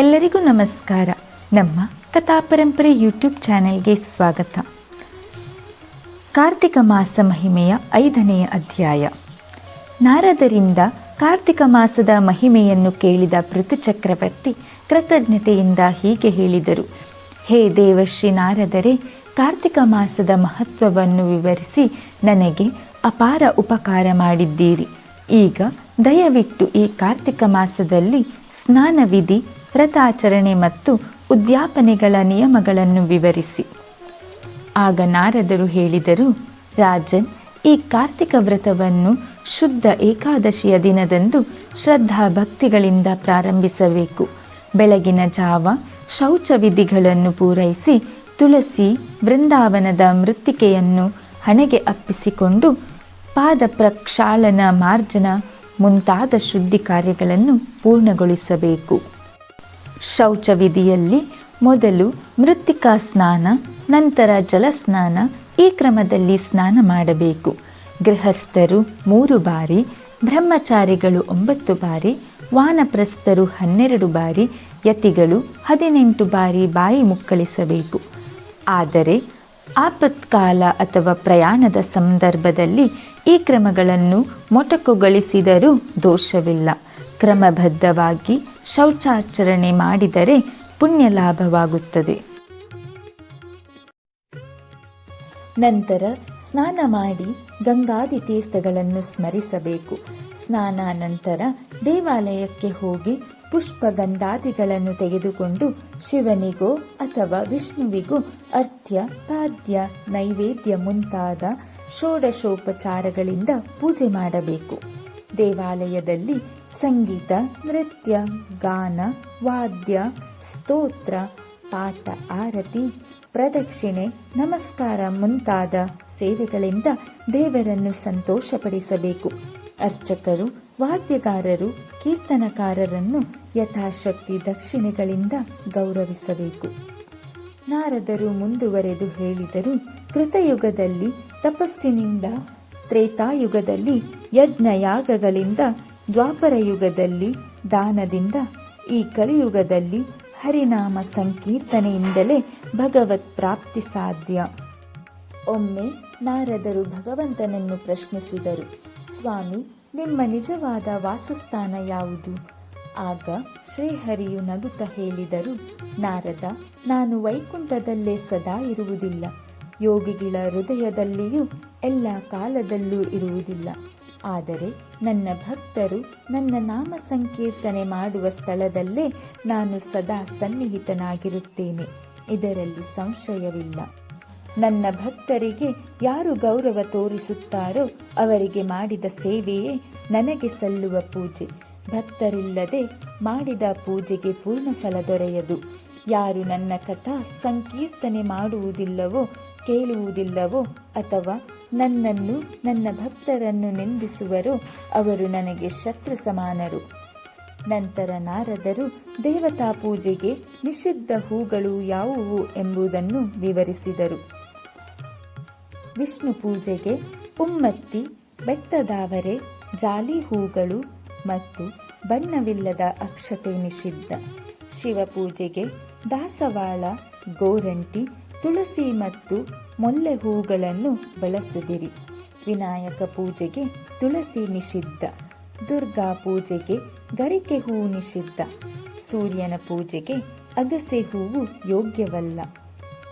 ಎಲ್ಲರಿಗೂ ನಮಸ್ಕಾರ. ನಮ್ಮ ಕಥಾ ಪರಂಪರೆ ಯೂಟ್ಯೂಬ್ ಚಾನೆಲ್ಗೆ ಸ್ವಾಗತ. ಕಾರ್ತಿಕ ಮಾಸ ಮಹಿಮೆಯ ಐದನೆಯ ಅಧ್ಯಾಯ. ನಾರದರಿಂದ ಕಾರ್ತಿಕ ಮಾಸದ ಮಹಿಮೆಯನ್ನು ಕೇಳಿದ ಪೃಥು ಚಕ್ರವರ್ತಿ ಕೃತಜ್ಞತೆಯಿಂದ ಹೀಗೆ ಹೇಳಿದರು. ಹೇ ದೇವಶ್ರೀ ನಾರದರೆ, ಕಾರ್ತಿಕ ಮಾಸದ ಮಹತ್ವವನ್ನು ವಿವರಿಸಿ ನನಗೆ ಅಪಾರ ಉಪಕಾರ ಮಾಡಿದ್ದೀರಿ. ಈಗ ದಯವಿಟ್ಟು ಈ ಕಾರ್ತಿಕ ಮಾಸದಲ್ಲಿ ಸ್ನಾನ ವಿಧಿ ವ್ರತಾಚರಣೆ ಮತ್ತು ಉದ್ಯಾಪನೆಗಳ ನಿಯಮಗಳನ್ನು ವಿವರಿಸಿ. ಆಗ ನಾರದರು ಹೇಳಿದರು, ರಾಜನ್, ಈ ಕಾರ್ತಿಕ ವ್ರತವನ್ನು ಶುದ್ಧ ಏಕಾದಶಿಯ ದಿನದಂದು ಶ್ರದ್ಧಾ ಭಕ್ತಿಗಳಿಂದ ಪ್ರಾರಂಭಿಸಬೇಕು. ಬೆಳಗಿನ ಜಾವ ಶೌಚ ವಿಧಿಗಳನ್ನು ಪೂರೈಸಿ ತುಳಸಿ ಬೃಂದಾವನದ ಮೃತ್ತಿಕೆಯನ್ನು ಹಣೆಗೆ ಅಪ್ಪಿಸಿಕೊಂಡು ಪಾದ ಪ್ರಕ್ಷಾಳನ ಮಾರ್ಜನ ಮುಂತಾದ ಶುದ್ಧಿ ಕಾರ್ಯಗಳನ್ನು ಪೂರ್ಣಗೊಳಿಸಬೇಕು. ಶೌಚ ವಿಧಿಯಲ್ಲಿ ಮೊದಲು ಮೃತ್ತಿಕಾ ಸ್ನಾನ, ನಂತರ ಜಲಸ್ನಾನ ಈ ಕ್ರಮದಲ್ಲಿ ಸ್ನಾನ ಮಾಡಬೇಕು. ಗೃಹಸ್ಥರು ಮೂರು ಬಾರಿ, ಬ್ರಹ್ಮಚಾರಿಗಳು ಒಂಬತ್ತು ಬಾರಿ, ವಾನಪ್ರಸ್ಥರು ಹನ್ನೆರಡು ಬಾರಿ, ಯತಿಗಳು ಹದಿನೆಂಟು ಬಾರಿ ಬಾಯಿ ಮುಕ್ಕಳಿಸಬೇಕು. ಆದರೆ ಆಪತ್ಕಾಲ ಅಥವಾ ಪ್ರಯಾಣದ ಸಂದರ್ಭದಲ್ಲಿ ಈ ಕ್ರಮಗಳನ್ನು ಮೊಟಕುಗೊಳಿಸಿದರೂ ದೋಷವಿಲ್ಲ. ಕ್ರಮಬದ್ಧವಾಗಿ ಶೌಚಾಚರಣೆ ಮಾಡಿದರೆ ಪುಣ್ಯ ಲಾಭವಾಗುತ್ತದೆ. ನಂತರ ಸ್ನಾನ ಮಾಡಿ ಗಂಗಾದಿ ತೀರ್ಥಗಳನ್ನು ಸ್ಮರಿಸಬೇಕು. ಸ್ನಾನ ನಂತರ ದೇವಾಲಯಕ್ಕೆ ಹೋಗಿ ಪುಷ್ಪ ಗಂಧಾದಿಗಳನ್ನು ತೆಗೆದುಕೊಂಡು ಶಿವನಿಗೋ ಅಥವಾ ವಿಷ್ಣುವಿಗೋ ಅರ್ಥ್ಯ ಪಾದ್ಯ, ನೈವೇದ್ಯ ಮುಂತಾದ ಷೋಡಶೋಪಚಾರಗಳಿಂದ ಪೂಜೆ ಮಾಡಬೇಕು. ದೇವಾಲಯದಲ್ಲಿ ಸಂಗೀತ, ನೃತ್ಯ, ಗಾನ, ವಾದ್ಯ, ಸ್ತೋತ್ರ, ಪಾಠ, ಆರತಿ, ಪ್ರದಕ್ಷಿಣೆ, ನಮಸ್ಕಾರ ಮುಂತಾದ ಸೇವೆಗಳಿಂದ ದೇವರನ್ನು ಸಂತೋಷಪಡಿಸಬೇಕು. ಅರ್ಚಕರು, ವಾದ್ಯಗಾರರು, ಕೀರ್ತನಕಾರರನ್ನು ಯಥಾಶಕ್ತಿ ದಕ್ಷಿಣೆಗಳಿಂದ ಗೌರವಿಸಬೇಕು. ನಾರದರು ಮುಂದುವರೆದು ಹೇಳಿದರು ಕೃತಯುಗದಲ್ಲಿ ತಪಸ್ಸಿನಿಂದ ತ್ರೇತಾಯುಗದಲ್ಲಿ, ಯಜ್ಞಯಾಗಗಳಿಂದ ದ್ವಾಪರ ಯುಗದಲ್ಲಿ ದಾನದಿಂದ ಈ ಕಲಿಯುಗದಲ್ಲಿ ಹರಿನಾಮ ಸಂಕೀರ್ತನೆಯಿಂದಲೇ ಭಗವತ್ ಪ್ರಾಪ್ತಿ ಸಾಧ್ಯ. ಒಮ್ಮೆ ನಾರದರು ಭಗವಂತನನ್ನು ಪ್ರಶ್ನಿಸಿದರು, ಸ್ವಾಮಿ, ನಿಮ್ಮ ನಿಜವಾದ ವಾಸಸ್ಥಾನ ಯಾವುದು? ಆಗ ಶ್ರೀಹರಿಯು ನಗುತ್ತ ಹೇಳಿದರು, ನಾರದ, ನಾನು ವೈಕುಂಠದಲ್ಲೇ ಸದಾ ಇರುವುದಿಲ್ಲ. ಯೋಗಿಗಳ ಹೃದಯದಲ್ಲಿಯೂ ಎಲ್ಲ ಕಾಲದಲ್ಲೂ ಇರುವುದಿಲ್ಲ. ಆದರೆ ನನ್ನ ಭಕ್ತರು ನನ್ನ ನಾಮ ಸಂಕೀರ್ತನೆ ಮಾಡುವ ಸ್ಥಳದಲ್ಲೇ ನಾನು ಸದಾ ಸನ್ನಿಹಿತನಾಗಿರುತ್ತೇನೆ. ಇದರಲ್ಲಿ ಸಂಶಯವಿಲ್ಲ. ನನ್ನ ಭಕ್ತರಿಗೆ ಯಾರು ಗೌರವ ತೋರಿಸುತ್ತಾರೋ ಅವರಿಗೆ ಮಾಡಿದ ಸೇವೆಯೇ ನನಗೆ ಸಲ್ಲುವ ಪೂಜೆ. ಭಕ್ತರಿಲ್ಲದೆ ಮಾಡಿದ ಪೂಜೆಗೆ ಪೂರ್ಣ ಫಲ ದೊರೆಯದು. ಯಾರು ನನ್ನ ಕಥಾ ಸಂಕೀರ್ತನೆ ಮಾಡುವುದಿಲ್ಲವೋ, ಕೇಳುವುದಿಲ್ಲವೋ, ಅಥವಾ ನನ್ನನ್ನು, ನನ್ನ ಭಕ್ತರನ್ನು ನಿಂದಿಸುವರೋ, ಅವರು ನನಗೆ ಶತ್ರು ಸಮಾನರು. ನಂತರ ನಾರದರು, ದೇವತಾ ಪೂಜೆಗೆ ನಿಷಿದ್ಧ ಹೂಗಳು ಯಾವುವು ಎಂಬುದನ್ನು ವಿವರಿಸಿದರು. ವಿಷ್ಣು ಪೂಜೆಗೆ ಉಮ್ಮತ್ತಿ, ಬೆಟ್ಟದಾವರೆ, ಜಾಲಿ ಹೂಗಳು ಮತ್ತು ಬಣ್ಣವಿಲ್ಲದ ಅಕ್ಷತೆ ನಿಷಿದ್ಧ. ಶಿವಪೂಜೆಗೆ ದಾಸವಾಳ, ಗೋರಂಟಿ, ತುಳಸಿ ಮತ್ತು ಮೊಲ್ಲೆ ಹೂಗಳನ್ನು ಬಳಸಿದಿರಿ ವಿನಾಯಕ ಪೂಜೆಗೆ ತುಳಸಿ ನಿಷಿದ್ಧ, ದುರ್ಗಾ ಪೂಜೆಗೆ ಗರಿಕೆ ಹೂ ನಿಷಿದ್ಧ, ಸೂರ್ಯನ ಪೂಜೆಗೆ ಅಗಸೆ ಹೂವು ಯೋಗ್ಯವಲ್ಲ.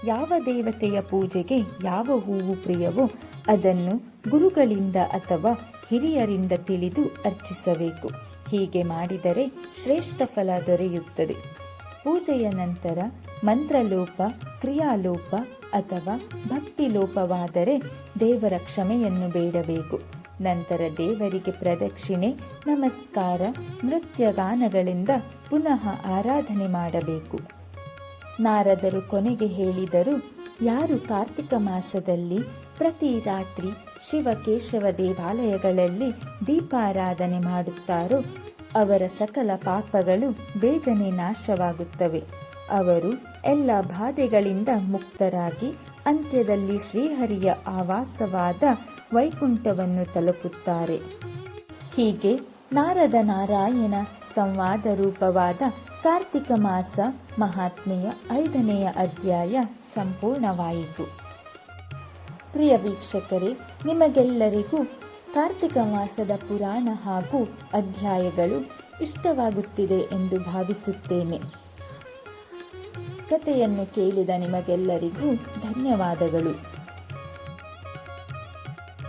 ಯಾವ ದೇವತೆಯ ಪೂಜೆಗೆ ಯಾವ ಹೂವು ಪ್ರಿಯವೋ ಅದನ್ನು ಗುರುಗಳಿಂದ ಅಥವಾ ಹಿರಿಯರಿಂದ ತಿಳಿದು ಅರ್ಚಿಸಬೇಕು. ಹೀಗೆ ಮಾಡಿದರೆ ಶ್ರೇಷ್ಠ ಫಲ ದೊರೆಯುತ್ತದೆ. ಪೂಜೆಯ ನಂತರ ಮಂತ್ರಲೋಪ, ಕ್ರಿಯಾಲೋಪ ಅಥವಾ ಭಕ್ತಿ ಲೋಪವಾದರೆ ದೇವರ ಕ್ಷಮೆಯನ್ನು ಬೇಡಬೇಕು. ನಂತರ ದೇವರಿಗೆ ಪ್ರದಕ್ಷಿಣೆ, ನಮಸ್ಕಾರ, ನೃತ್ಯಗಾನಗಳಿಂದ ಪುನಃ ಆರಾಧನೆ ಮಾಡಬೇಕು. ನಾರದರು ಕೊನೆಗೆ ಹೇಳಿದರು ಯಾರು ಕಾರ್ತಿಕ ಮಾಸದಲ್ಲಿ ಪ್ರತಿ ರಾತ್ರಿ ಶಿವಕೇಶವ ದೇವಾಲಯಗಳಲ್ಲಿ ದೀಪಾರಾಧನೆ ಮಾಡುತ್ತಾರೋ ಅವರ ಸಕಲ ಪಾಪಗಳು ಬೇಗನೆ ನಾಶವಾಗುತ್ತವೆ. ಅವರು ಎಲ್ಲ ಬಾಧೆಗಳಿಂದ ಮುಕ್ತರಾಗಿ ಅಂತ್ಯದಲ್ಲಿ ಶ್ರೀಹರಿಯ ಆವಾಸವಾದ ವೈಕುಂಠವನ್ನು ತಲುಪುತ್ತಾರೆ. ಹೀಗೆ ನಾರದ ನಾರಾಯಣ ಸಂವಾದ ರೂಪವಾದ ಕಾರ್ತಿಕ ಮಾಸ ಮಹಾತ್ಮೆಯ ಐದನೆಯ ಅಧ್ಯಾಯ ಸಂಪೂರ್ಣವಾಯಿತು. ಪ್ರಿಯ ವೀಕ್ಷಕರೇ, ನಿಮಗೆಲ್ಲರಿಗೂ ಕಾರ್ತಿಕ ಮಾಸದ ಪುರಾಣ ಹಾಗೂ ಅಧ್ಯಾಯಗಳು ಇಷ್ಟವಾಗುತ್ತಿದೆ ಎಂದು ಭಾವಿಸುತ್ತೇನೆ. ಕಥೆಯನ್ನು ಕೇಳಿದ ನಿಮಗೆಲ್ಲರಿಗೂ ಧನ್ಯವಾದಗಳು.